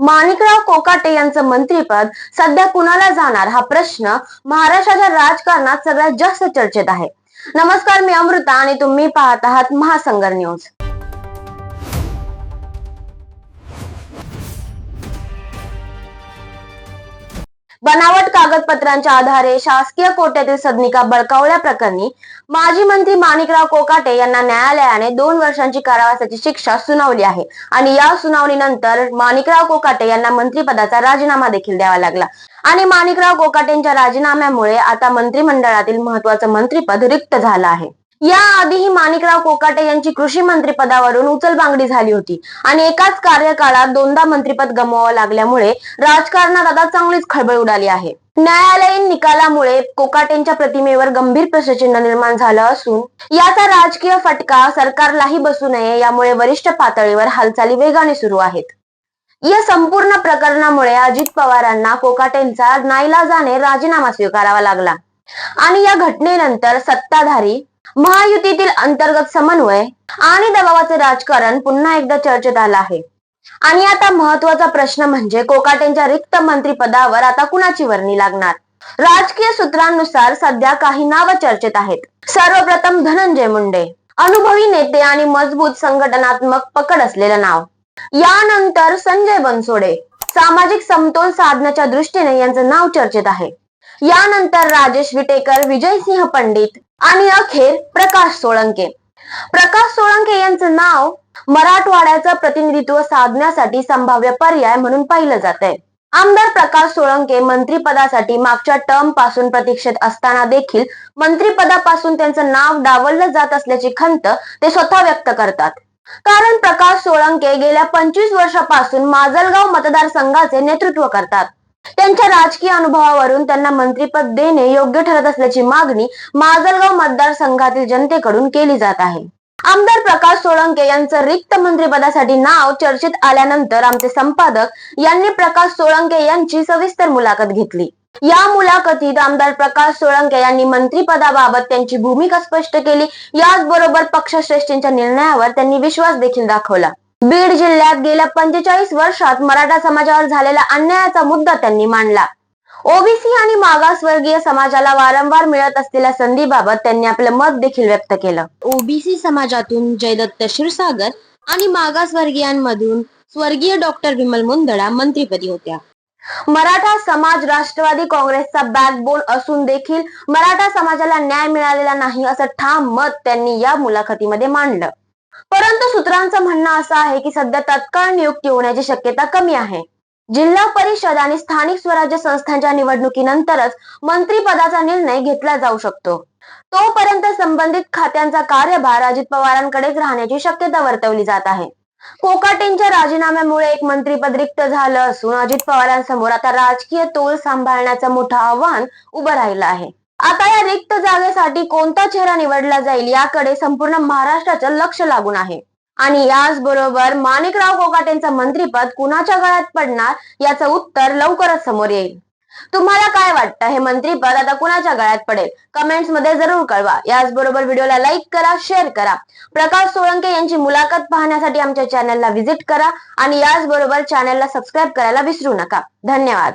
माणिकराव कोकाटे यांचं मंत्रीपद सध्या कुणाला जाणार हा प्रश्न महाराष्ट्राच्या राजकारणात सगळ्यात जास्त चर्चेत आहे. नमस्कार मी अमृता आणि तुम्ही पाहत आहात महासंगर न्यूज. बनावट कागदपत्रांच्या आधारे शासकीय कोट्यातील सदनिका बळकावल्या प्रकरणी माजी मंत्री माणिकराव कोकाटे यांना न्यायालयाने दोन वर्षांची कारावासाची शिक्षा सुनावली आहे. आणि या सुनावणीनंतर माणिकराव कोकाटे यांना मंत्रिपदाचा राजीनामा देखील द्यावा लागला. आणि माणिकराव कोकाटेंच्या राजीनाम्यामुळे आता मंत्रिमंडळातील महत्वाचं मंत्रिपद रिक्त झालं आहे. याआधीही माणिकराव कोकाटे यांची कृषी मंत्री पदावरून उचलबांगडी झाली होती. आणि एकाच कार्यकाळात दोनदा मंत्रीपद गमवावं लागल्यामुळे राजकारणात आता चांगलीच खळबळ उडाली आहे. न्यायालयीन निकालामुळे कोकाटेंच्या प्रतिमेवर गंभीर प्रश्नचिन्ह निर्माण झालं असून याचा राजकीय फटका सरकारलाही बसू नये यामुळे वरिष्ठ पातळीवर हालचाली वेगाने सुरू आहेत. या संपूर्ण प्रकरणामुळे अजित पवारांना कोकाटेंचा नाईलाजाने राजीनामा स्वीकारावा लागला. आणि या घटनेनंतर सत्ताधारी महायुतीतील अंतर्गत समन्वय आणि दबावाचे राजकारण पुन्हा एकदा चर्चेत आलं आहे. आणि आता महत्त्वाचा प्रश्न म्हणजे कोकाटेंच्या रिक्त मंत्रिपदावर आता कुणाची वर्णी लागणार? राजकीय सूत्रांनुसार सध्या काही नावं चर्चेत आहेत. सर्वप्रथम धनंजय मुंडे. अनुभवी नेते आणि मजबूत संघटनात्मक पकड असलेलं नाव. यानंतर संजय बनसोडे. सामाजिक समतोल साधण्याच्या दृष्टीने यांचं नाव चर्चेत आहे. यानंतर राजेश विटेकर विजयसिंह पंडित आणि अखेर प्रकाश सोळंके. प्रकाश सोळंके यांचं नाव मराठवाड्याचं प्रतिनिधित्व साधण्यासाठी संभाव्य पर्याय म्हणून पाहिलं जात आहे आमदार प्रकाश सोळंके मंत्रीपदासाठी मागच्या टर्मपासून प्रतीक्षेत असताना देखील मंत्रीपदापासून त्यांचं नाव डावललं जात असल्याची खंत ते स्वतः व्यक्त करतात. कारण प्रकाश सोळंके गेल्या पंचवीस वर्षापासून माजलगाव मतदारसंघाचे नेतृत्व करतात. त्यांच्या राजकीय अनुभवावरून त्यांना मंत्रीपद देणे योग्य ठरत असल्याची मागणी माजलगाव मतदारसंघातील जनतेकडून केली जात आहे. आमदार प्रकाश सोळंके यांचं रिक्त मंत्रिपदासाठी नाव चर्चेत आल्यानंतर आमचे संपादक यांनी प्रकाश सोळंके यांची सविस्तर मुलाखत घेतली. या मुलाखतीत आमदार प्रकाश सोळंके यांनी मंत्रिपदाबाबत त्यांची भूमिका स्पष्ट केली. याचबरोबर पक्षश्रेष्ठींच्या निर्णयावर त्यांनी विश्वास देखील दाखवला. बीड जिल्ह्यात गेल्या पंचेचाळीस वर्षात मराठा समाजावर झालेला अन्यायाचा मुद्दा त्यांनी मांडला. ओबीसी आणि मागासवर्गीय समाजाला वारंवार मिळत असलेल्या संधीबाबत त्यांनी आपलं मत देखील व्यक्त केलं. ओबीसी समाजातून जयदत्त क्षीरसागर आणि मागासवर्गीयांमधून स्वर्गीय डॉक्टर विमल मुंदडा मंत्रिपदी होत्या. मराठा समाज राष्ट्रवादी काँग्रेसचा बॅकबोन असून देखील मराठा समाजाला न्याय मिळालेला नाही असं ठाम मत त्यांनी या मुलाखतीमध्ये मांडलं. परंतु सूत्रांचं म्हणणं असं आहे की सध्या तत्काळ नियुक्ती होण्याची शक्यता कमी आहे. जिल्हा परिषद आणि स्थानिक स्वराज्य संस्थांच्या निवडणुकीनंतरच मंत्रीपदाचा निर्णय घेतला जाऊ शकतो. तोपर्यंत संबंधित खात्यांचा कार्यभार अजित पवारांकडेच राहण्याची शक्यता वर्तवली जात आहे. कोकाटेंच्या राजीनाम्यामुळे एक मंत्रीपद रिक्त झालं असून अजित पवारांसमोर आता राजकीय तोल सांभाळण्याचं मोठं आव्हान उभं राहिलं आहे. आता या रिक्त जागेसाठी कोणता चेहरा निवडला जाईल याकडे संपूर्ण महाराष्ट्राचं लक्ष लागून आहे. आणि याचबरोबर माणिकराव कोकाटेंचं मंत्रीपद कुणाच्या गळ्यात पडणार याचं उत्तर लवकरच समोर येईल. तुम्हाला काय वाटतं? हे मंत्रीपद आता कुणाच्या गळ्यात पडेल? कमेंट्समध्ये जरूर कळवा. याचबरोबर व्हिडिओला लाईक करा शेअर करा. प्रकाश सोळंके यांची मुलाखत पाहण्यासाठी आमच्या चॅनलला व्हिजिट करा. आणि याचबरोबर चॅनलला सबस्क्राईब करायला विसरू नका. धन्यवाद.